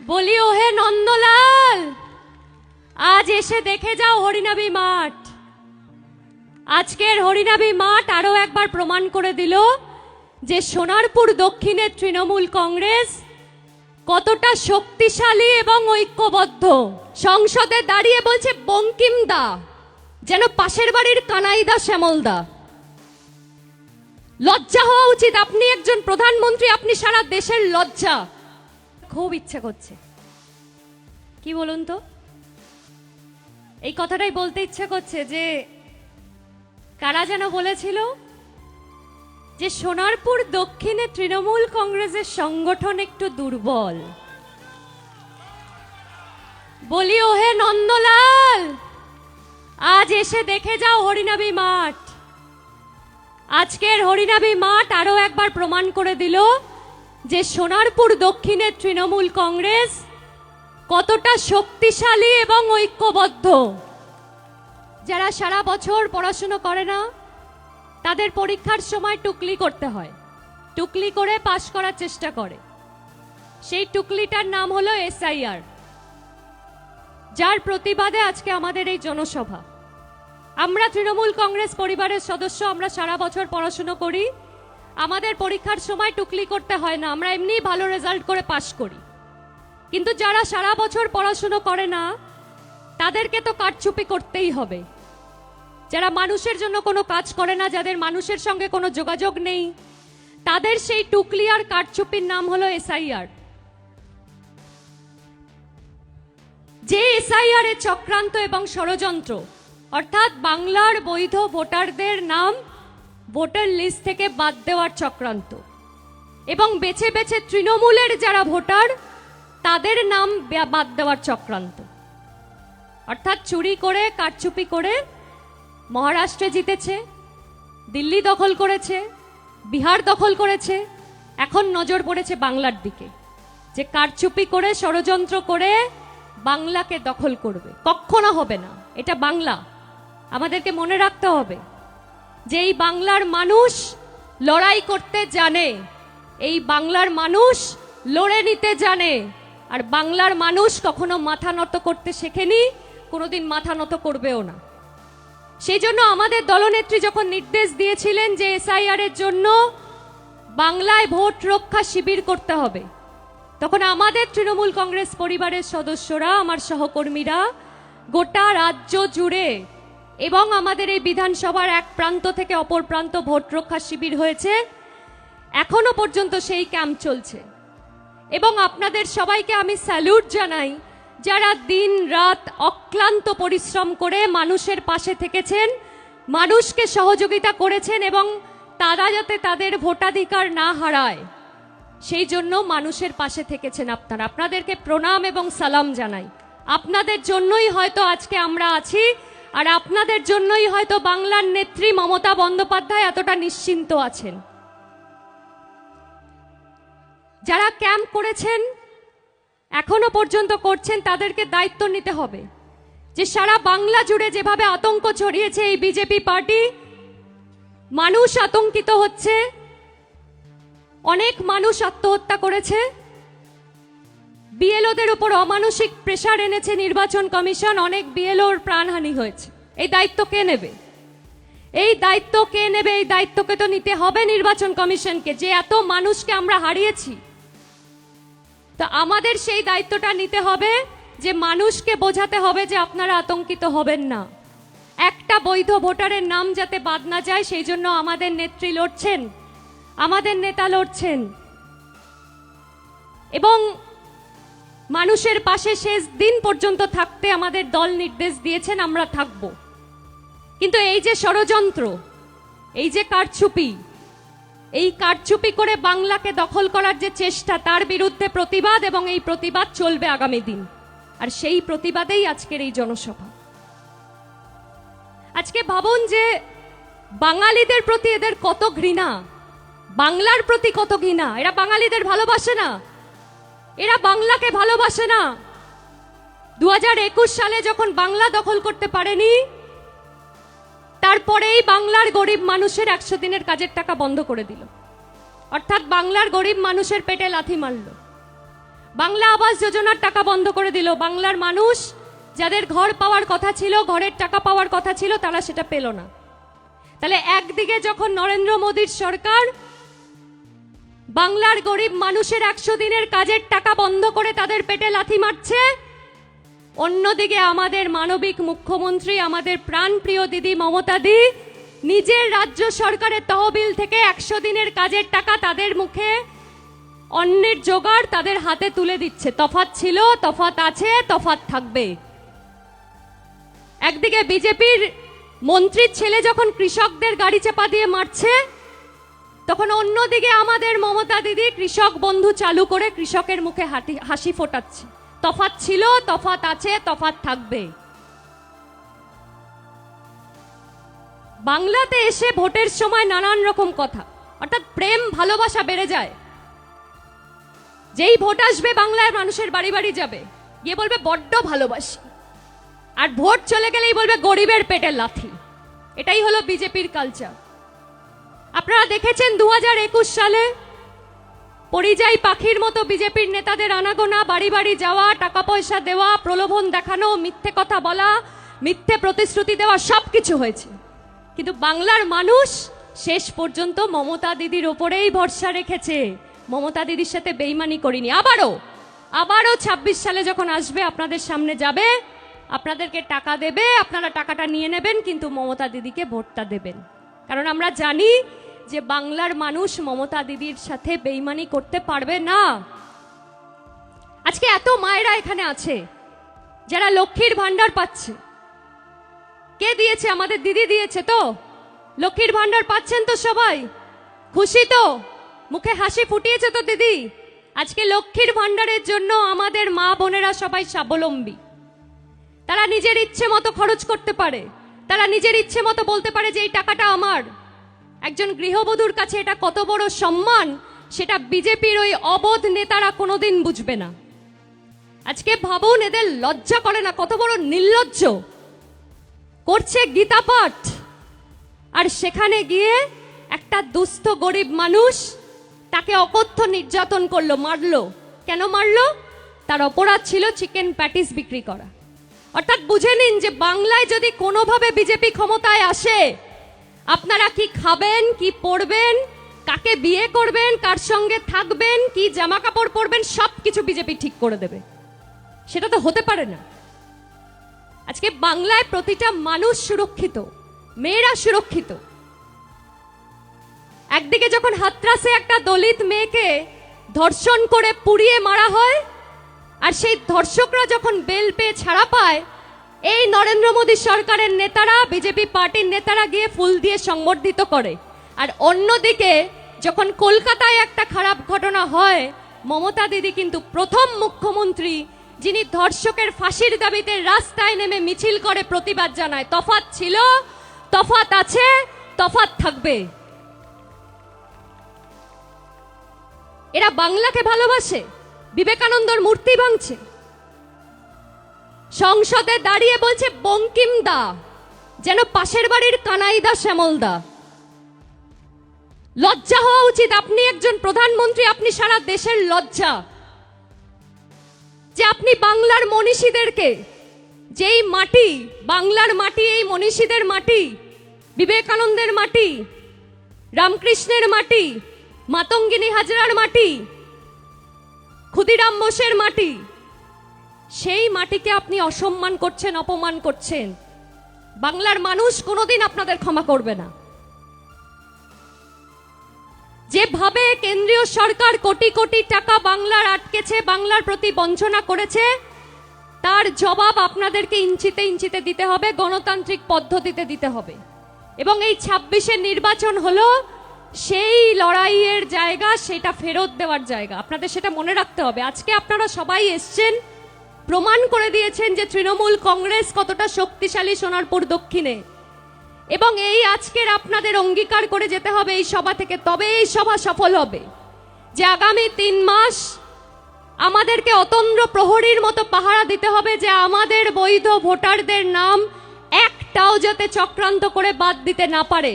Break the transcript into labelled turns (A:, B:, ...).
A: বলি, ওহে নন্দলাল, আজ এসে দেখে যাও হরিনাবি মাঠ। আজকের হরিনাবি মাঠ আরও একবার প্রমাণ করে দিল যে সোনারপুর দক্ষিণের তৃণমূল কংগ্রেস কতটা শক্তিশালী এবং ঐক্যবদ্ধ। সংসদে দাঁড়িয়ে বলছে, বঙ্কিম দা, যেন পাশের বাড়ির কানাইদা শ্যামলদা লজ্জা হওয়া উচিত। আপনি একজন প্রধানমন্ত্রী, আপনি সারা দেশের লজ্জা। খুব ইচ্ছে করছে। কি বলুন তো? এই কথাটাই বলতে ইচ্ছে করছে যে, কারা যেন বলেছিল যে সোনারপুর দক্ষিণে তৃণমূল কংগ্রেসের সংগঠন একটু দুর্বল। বলি, ওহে নন্দলাল, আজ এসে দেখে যাও হরিনাবি মাঠ। আজকের হরিনাবি মাঠ আরও একবার প্রমাণ করে দিল যে সোনারপুর দক্ষিণের তৃণমূল কংগ্রেস কতটা শক্তিশালী এবং ঐক্যবদ্ধ। যারা সারা বছর পড়াশুনো করে না, তাদের পরীক্ষার সময় টুকলি করতে হয়। টুকলি করে পাশ করার চেষ্টা করে। সেই টুকলিটার নাম হলো এসআইআর, যার প্রতিবাদে আজকে আমাদের এই জনসভা। আমরা তৃণমূল কংগ্রেস পরিবারের সদস্য, আমরা সারা বছর পড়াশুনো করি। আমাদের পরীক্ষার সময় টুকলি করতে হয় না, আমরা এমনি ভালো রেজাল্ট করে পাশ করি। কিন্তু যারা সারা বছর পড়াশুনো করে না, তাদেরকে তো কারচুপি করতেই হবে। যারা মানুষের জন্য কোনো কাজ করে না, যাদের মানুষের সঙ্গে কোনো যোগাযোগ নেই, তাদের সেই টুকলি আর কারচুপির নাম হলো এসআইআর যে এসআইআর এর চক্রান্ত এবং ষড়যন্ত্র, অর্থাৎ বাংলার বৈধ ভোটারদের নাম ভোটার লিস্ট থেকে বাদ দেওয়ার চক্রান্ত। এবং বেছে বেছে তৃণমূলের যারা ভোটার, তাদের নাম বাদ দেওয়ার চক্রান্ত। অর্থাৎ চুরি করে, কারচুপি করে মহারাষ্ট্রে জিতেছে, দিল্লি দখল করেছে, বিহার দখল করেছে, এখন নজর পড়েছে বাংলার দিকে। যে কারচুপি করে, ষড়যন্ত্র করে বাংলাকে দখল করবে। কখনো হবে না। এটা বাংলা। আমাদেরকে মনে রাখতে হবে। যে এই বাংলার মানুষ লড়াই করতে জানে, এই বাংলার মানুষ লড়ে নিতে জানে। আর বাংলার মানুষ কখনো মাথা নত করতে শেখেনি, কোনোদিন মাথা নত করবেও না। সেই জন্য আমাদের দলনেত্রী যখন নির্দেশ দিয়েছিলেন যে এসআইআর এর জন্য বাংলায় ভোট রক্ষা শিবির করতে হবে, তখন আমাদের তৃণমূল কংগ্রেস পরিবারের সদস্যরা, আমার সহকর্মীরা গোটা রাজ্য জুড়ে এবং আমাদের এই বিধানসভার এক প্রান্ত থেকে অপর প্রান্ত ভোট রক্ষা শিবির হয়েছে। এখনও পর্যন্ত সেই ক্যাম্প চলছে। এবং আপনাদের সবাইকে আমি স্যালুট জানাই, যারা দিন রাত অক্লান্ত পরিশ্রম করে মানুষের পাশে থেকেছেন, মানুষকে সহযোগিতা করেছেন এবং তারা যাতে তাদের ভোটাধিকার না হারায়, সেই জন্য মানুষের পাশে থেকেছেন আপনারা। আপনাদেরকে প্রণাম এবং সালাম জানাই। আপনাদের জন্যই হয়তো আজকে আমরা আছি আর আপনাদের জন্যই হয়তো বাংলার নেত্রী মমতা বন্দ্যোপাধ্যায় এতটা নিশ্চিন্ত আছেন। যারা ক্যাম্প করেছেন, এখনও পর্যন্ত করছেন, তাদেরকে দায়িত্ব নিতে হবে যে সারা বাংলা জুড়ে যেভাবে আতঙ্ক ছড়িয়েছে এই বিজেপি পার্টি, মানুষ আতঙ্কিত হচ্ছে, অনেক মানুষ আত্মহত্যা করেছে। বিএলওদের উপর অমানসিক প্রেশার এনেছে নির্বাচন কমিশন, অনেক বিএলওর প্রাণহানি হয়েছে। এই দায়িত্ব কে নেবে? এই দায়িত্ব কে নেবে? এই দায়িত্বকে তো নিতে হবে নির্বাচন কমিশনকে। যে এত মানুষকে আমরা হারিয়েছি, তো আমাদের সেই দায়িত্বটা নিতে হবে যে মানুষকে বোঝাতে হবে যে আপনারা আতঙ্কিত হবেন না। একটা বৈধ ভোটারের নাম যাতে বাদ না যায়, সেই জন্য আমাদের নেত্রী লড়ছেন, আমাদের নেতা লড়ছেন। এবং মানুষের পাশে শেষ দিন পর্যন্ত থাকতে আমাদের দল নির্দেশ দিয়েছেন, আমরা থাকব। কিন্তু এই যে ষড়যন্ত্র, এই যে কারচুপি, এই কারচুপি করে বাংলাকে দখল করার যে চেষ্টা, তার বিরুদ্ধে প্রতিবাদ এবং এই প্রতিবাদ চলবে আগামী দিন। আর সেই প্রতিবাদেই আজকের এই জনসভা। আজকে ভাবুন যে বাঙালিদের প্রতি এদের কত ঘৃণা, বাংলার প্রতি কত ঘৃণা। এরা বাঙালিদের ভালোবাসে না। এরা বাংলাকে ভালোবাসে না। দু হাজার একুশ সালে যখন বাংলা দখল করতে পারেনি, তারপরেই বাংলার গরিব মানুষের একশো দিনের কাজের টাকা বন্ধ করে দিল। অর্থাৎ বাংলার গরিব মানুষের পেটে লাথি মারল। বাংলা আবাস যোজনার টাকা বন্ধ করে দিল। বাংলার মানুষ যাদের ঘর পাওয়ার কথা ছিল, ঘরের টাকা পাওয়ার কথা ছিল, তারা সেটা পেল না। তাহলে একদিকে যখন নরেন্দ্র মোদীর সরকার বাংলার গরিব মানুষের একশো দিনের কাজের টাকা বন্ধ করে তাদের পেটে লাথি মারছে? অন্যদিকে আমাদের মানবিক মুখ্যমন্ত্রী, আমাদের প্রাণপ্রিয় দিদি মমতা দি, নিজের রাজ্য সরকারের তহবিল থেকে একশো দিনের কাজের টাকা তাদের মুখে অন্যের জোগাড় তাদের হাতে তুলে দিচ্ছে। তফাত ছিল তফাত আছে তফাত থাকবে। একদিকে বিজেপির মন্ত্রীর ছেলে যখন কৃষকদের গাড়ি চাপা দিয়ে মারছে তখন অন্যদিকে আমাদের মমতা দিদি কৃষক বন্ধু চালু করে কৃষকের মুখে হাসি ফোটাচ্ছে। তফাত ছিল তফাত আছে তফাত থাকবে। বাংলাতে এসে ভোটের সময় নানান রকম কথা। অর্থাৎ প্রেম, ভালোবাসা বেড়ে যায়। যেই ভোট আসবে বাংলায় মানুষের বাড়ি বাড়ি যাবে। গিয়ে বলবে, বড্ড ভালোবাসি। আর ভোট চলে গেলেই বলবে, গরিবের পেটের লাথি এটাই হলো বিজেপির কালচার আপনারা দেখেছেন দু একুশ সালে পরিযায়ী পাখির মতো বিজেপির নেতাদের আনাগোনা, বাড়ি বাড়ি যাওয়া টাকা পয়সা দেওয়া, প্রলোভন দেখানো, মিথ্যে কথা বলা, মিথ্যে প্রতিশ্রুতি দেওয়া সব কিছু হয়েছে। কিন্তু বাংলার মানুষ শেষ পর্যন্ত মমতা দিদির ওপরেই ভরসা রেখেছে। মমতা দিদির সাথে বেইমানি করিনি। আবারও আবারও ২৬ সালে যখন আসবে, আপনাদের সামনে যাবে, আপনাদেরকে টাকা দেবে, আপনারা টাকাটা নিয়ে নেবেন, কিন্তু মমতা দিদিকে ভোটটা দেবেন। কারণ আমরা জানি যে বাংলার মানুষ মমতা দিদির সাথে বেইমানি করতে পারবে না। আজকে এত মায়েরা এখানে আছে, যারা লক্ষ্মীর ভান্ডার পাচ্ছে। কে দিয়েছে? আমাদের দিদি দিয়েছে তো। লক্ষ্মীর ভান্ডার পাচ্ছেন তো সবাই। খুশি তো। মুখে হাসি ফুটিয়েছে তো দিদি। আজকে লক্ষ্মীর ভান্ডারের জন্য আমাদের মা বোনেরা সবাই স্বাবলম্বী। তারা নিজের ইচ্ছে মতো খরচ করতে পারে। তারা নিজের ইচ্ছে মতো বলতে পারে যে এই টাকাটা আমার। একজন গৃহবধূর কাছে এটা কত বড় সম্মান, সেটা বিজেপির ওই অবোধ নেতারা কোনোদিন বুঝবে না। আজকে ভাবুন, এদের লজ্জা করে না, কত বড় নির্লজ্জ। করছে গীতা পাঠ আর সেখানে গিয়ে একটা দুস্থ গরিব মানুষ তাকে অকথ্য নির্যাতন করল, মারলো। কেন মারলো? তার অপরাধ ছিল চিকেন প্যাটিস বিক্রি করা। অর্থাৎ বুঝে নিন যে বাংলায় যদি কোনোভাবে বিজেপি ক্ষমতায় আসে আপনারা কি খাবেন, কি পরবেন, কাকে বিয়ে করবেন, কার সঙ্গে থাকবেন, কি জামা কাপড় পরবেন সব কিছু বিজেপি ঠিক করে দেবে। সেটা তো হতে পারে না। আজকে বাংলায় প্রতিটা মানুষ সুরক্ষিত, মেয়েরা সুরক্ষিত। একদিকে যখন হাতরাসে একটা দলিত মেয়েকে ধর্ষণ করে পুড়িয়ে মারা হয়, আর সেই ধর্ষকরা যখন বেল পেয়ে ছাড়া পায় এই নরেন্দ্র মোদী সরকারের নেতারা, বিজেপি পার্টির নেতারা গিয়ে ফুল দিয়ে সংবর্ধিত করে। আর অন্যদিকে, যখন কলকাতায় একটা খারাপ ঘটনা হয়, মমতা দিদি কিন্তু প্রথম মুখ্যমন্ত্রী, যিনি ধর্ষকের ফাঁসির দাবিতে রাস্তায় নেমে মিছিল করে প্রতিবাদ জানায়। তফাত ছিল তফাত আছে তফাত থাকবে। এরা বাংলাকে ভালোবাসে, বিবেকানন্দর মূর্তি ভাঙছে। সংসদে দাঁড়িয়ে বলছে বঙ্কিম দা, যেন পাশের বাড়ির কানাইদা শ্যামল দা। লজ্জা হওয়া উচিত, আপনি একজন প্রধানমন্ত্রী, আপনি সারা দেশের লজ্জা। যে আপনি বাংলার মনীষীদেরকে, যেই মাটি, বাংলার মাটি, এই মনীষীদের মাটি, বিবেকানন্দের মাটি, রামকৃষ্ণের মাটি, মাতঙ্গিনী হাজরার মাটি, ক্ষুদিরাম বোসের মাটি সেই মাটিকে আপনি অসম্মান করছেন, অপমান করছেন। বাংলার মানুষ কোনোদিন আপনাদের ক্ষমা করবে না। যেভাবে কেন্দ্রীয় সরকার কোটি কোটি টাকা বাংলার আটকেছে, বাংলার প্রতি বঞ্চনা করেছে, তার জবাব আপনাদেরকে ইঞ্চিতে ইঞ্চিতে দিতে হবে, গণতান্ত্রিক পদ্ধতিতে দিতে হবে। এবং এই ছাব্বিশের নির্বাচন হলো, সেই লড়াইয়ের জায়গা, সেটা ফেরত দেওয়ার জায়গা। আপনাদের সেটা মনে রাখতে হবে। আজকে আপনারা সবাই এসছেন প্রমাণ করে দিয়েছেন যে তৃণমূল কংগ্রেস কতটা শক্তিশালী সোনারপুর দক্ষিণে। এবং এই আজকের আপনাদের অঙ্গীকার করে যেতে হবে এই সভা থেকে, তবে এই সভা সফল হবে। যে আগামী তিন মাস আমাদেরকে অতন্দ্র প্রহরীর মতো পাহারা দিতে হবে যে আমাদের বৈধ ভোটারদের নাম একটাও যাতে চক্রান্ত করে বাদ দিতে না পারে।